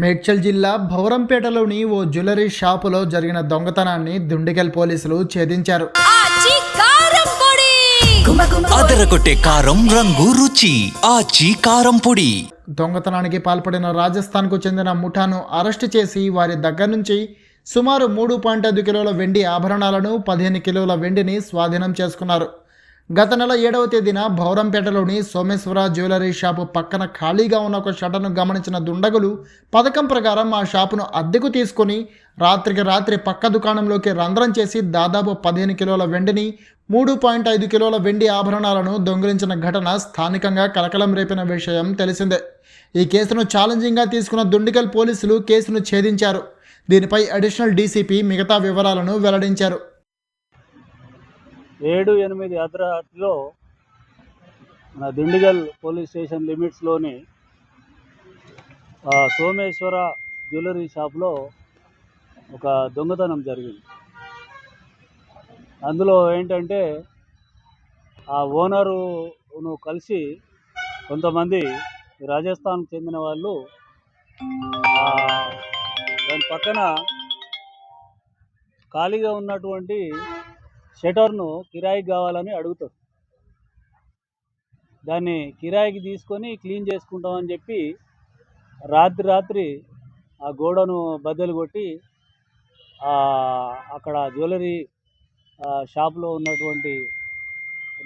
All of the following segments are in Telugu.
మేడ్చల్ జిల్లా భౌరంపేటలోని ఓ జ్యువెలరీ షాపులో జరిగిన దొంగతనాన్ని దుండిగల్ పోలీసులు ఛేదించారు. కారం పొడి! అదరగొట్టే కారం రంగు రుచి. ఆచి కారం పొడి. దొంగతనానికి పాల్పడిన రాజస్థాన్కు చెందిన ముఠాను అరెస్టు చేసి వారి దగ్గర నుంచి సుమారు మూడు పాయింట్ ఐదు కిలోల వెండి ఆభరణాలను పదిహేను కిలోల వెండిని స్వాధీనం చేసుకున్నారు. గత నెల ఏడవ తేదీన భౌరంపేటలోని సోమేశ్వర జ్యువెలరీ షాపు పక్కన ఖాళీగా ఉన్న ఒక షటర్ను గమనించిన దుండగులు పథకం ప్రకారం ఆ షాపును అద్దెకు తీసుకొని రాత్రికి రాత్రి పక్క దుకాణంలోకి రంధ్రం చేసి దాదాపు పదిహేను కిలోల వెండిని మూడు పాయింట్ ఐదు కిలోల వెండి ఆభరణాలను దొంగిలించిన ఘటన స్థానికంగా కలకలం రేపిన విషయం తెలిసిందే. ఈ కేసును ఛాలెంజింగ్గా తీసుకున్న దుండిగల్ పోలీసులు కేసును ఛేదించారు. దీనిపై అడిషనల్ డీసీపీ మిగతా వివరాలను వెల్లడించారు. ఏడు ఎనిమిది అర్ధరాత్రిలో మన దిండిగల్ పోలీస్ స్టేషన్ లిమిట్స్లోని సోమేశ్వర జ్యువెలరీ షాప్లో ఒక దొంగతనం జరిగింది. అందులో ఏంటంటే ఆ ఓనరును కలిసి కొంతమంది రాజస్థాన్ చెందిన వాళ్ళు దాని పక్కన ఖాళీగా ఉన్నటువంటి షటర్ను కిరాయికి కావాలని అడుగుతాడు. దాన్ని కిరాయికి తీసుకొని క్లీన్ చేసుకుంటామని చెప్పి రాత్రి రాత్రి ఆ గోడను బద్దలు కొట్టి అక్కడ జ్యువెలరీ షాప్లో ఉన్నటువంటి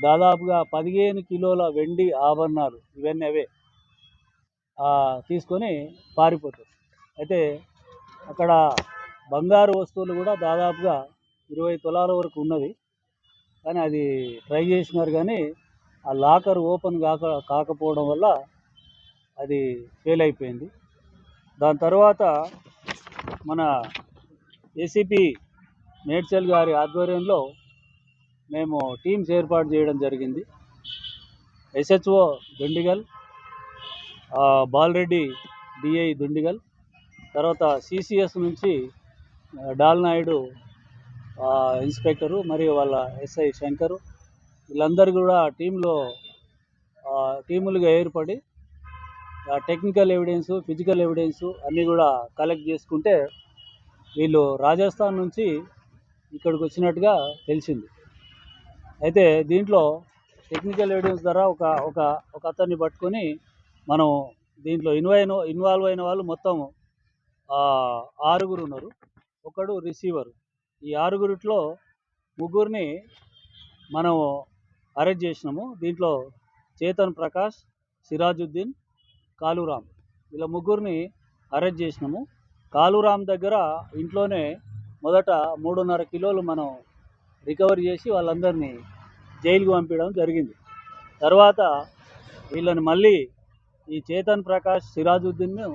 దాదాపుగా పదిహేను కిలోల వెండి ఆభరణాలు ఇవన్నీ అవే తీసుకొని పారిపోతారు. అయితే అక్కడ బంగారు వస్తువులు కూడా దాదాపుగా ఇరవై తులాల వరకు ఉన్నది. కానీ అది ట్రై చేసినారు కానీ ఆ లాకర్ ఓపెన్ కాక కాకపోవడం వల్ల అది ఫెయిల్ అయిపోయింది. దాని తర్వాత మన ఏసీపీ మేడ్చల్ గారి ఆధ్వర్యంలో మేము టీమ్స్ ఏర్పాటు చేయడం జరిగింది. ఎస్హెచ్ఓ దుండిగల్ బాలరెడ్డి డిఐ దుండిగల్ తర్వాత సిసిఎస్ నుంచి డాల్నాయుడు డాల్ నాయుడు ఇన్స్పెక్టరు మరియు వాళ్ళ ఎస్ఐ శంకరు వీళ్ళందరూ కూడా టీంలో టీములుగా ఏర్పడి టెక్నికల్ ఎవిడెన్స్ ఫిజికల్ ఎవిడెన్స్ అన్నీ కూడా కలెక్ట్ చేసుకుంటే వీళ్ళు రాజస్థాన్ నుంచి ఇక్కడికి వచ్చినట్టుగా తెలిసింది. అయితే దీంట్లో టెక్నికల్ ఎవిడెన్స్ ద్వారా ఒక ఒక ఒక అతన్ని పట్టుకొని మనం దీంట్లో ఇన్వైన్ ఇన్వాల్వ్ అయిన వాళ్ళు మొత్తం ఆరుగురు ఉన్నారు. ఒకడు రిసీవర్. ఈ ఆరుగురిట్లో ముగ్గురిని మనం అరెస్ట్ చేసినాము. దీంట్లో చేతన్ ప్రకాష్ సిరాజుద్దీన్ కాలురామ్. ఇలా ముగ్గురిని అరెస్ట్ చేసినాము. కాలురామ్ దగ్గర ఇంట్లోనే మొదట మూడున్నర కిలోలు మనం రికవరీ చేసి వాళ్ళందరినీ జైలుకు పంపించడం జరిగింది. తర్వాత వీళ్ళని మళ్ళీ ఈ చేతన్ ప్రకాష్ సిరాజుద్దీన్ను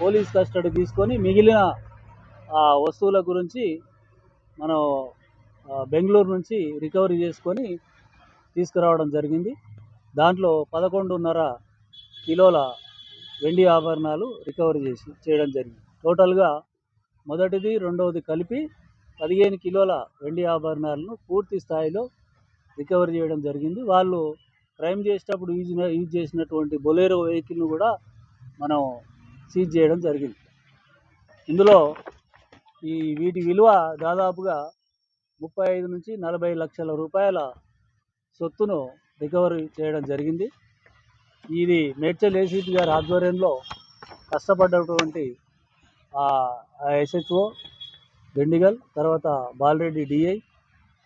పోలీస్ కస్టడీ తీసుకొని మిగిలిన ఆ వస్తువుల గురించి మనం బెంగళూరు నుంచి రికవరీ చేసుకొని తీసుకురావడం జరిగింది. దాంట్లో పదకొండున్నర కిలోల వెండి ఆభరణాలు రికవరీ చేసి చేయడం జరిగింది. టోటల్గా మొదటిది రెండవది కలిపి పదిహేను కిలోల వెండి ఆభరణాలను పూర్తి స్థాయిలో రికవరీ చేయడం జరిగింది. వాళ్ళు క్రైమ్ చేసేటప్పుడు యూజ్ యూజ్ చేసినటువంటి బొలేరో వెహికల్ను కూడా మనం సీజ్ చేయడం జరిగింది. ఇందులో ఈ వీటి విలువ దాదాపుగా ముప్పై ఐదు నుంచి నలభై లక్షల రూపాయల సొత్తును రికవరీ చేయడం జరిగింది. ఇది మేడ్చల్ ఏసీపీ గారి ఆధ్వర్యంలో కష్టపడ్డటువంటి ఎస్హెచ్ఓ దిండిగల్ తర్వాత బాలరెడ్డి డిఐ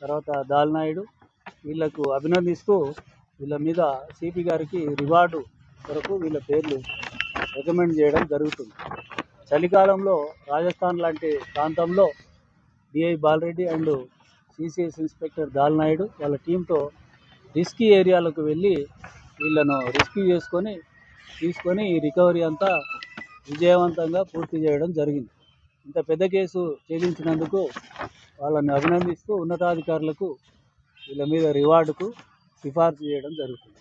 తర్వాత దాల్నాయుడు వీళ్ళకు అభినందిస్తూ వీళ్ళ మీద సిపి గారికి రివార్డు కొరకు వీళ్ళ పేర్లు రికమెండ్ చేయడం జరుగుతుంది. చలికాలంలో రాజస్థాన్ లాంటి ప్రాంతంలో DI Balareddy and CCS inspector Dalnaidu వాళ్ళ టీంతో రిస్కీ ఏరియాలకు వెళ్ళి వీళ్ళను రెస్క్యూ చేసుకొని తీసుకొని ఈ రికవరీ అంతా విజయవంతంగా పూర్తి చేయడం జరిగింది. ఇంత పెద్ద కేసు ఛేదించినందుకు వాళ్ళని అభినందిస్తూ ఉన్నతాధికారులకు వీళ్ళ మీద రివార్డుకు సిఫార్సు చేయడం జరుగుతుంది.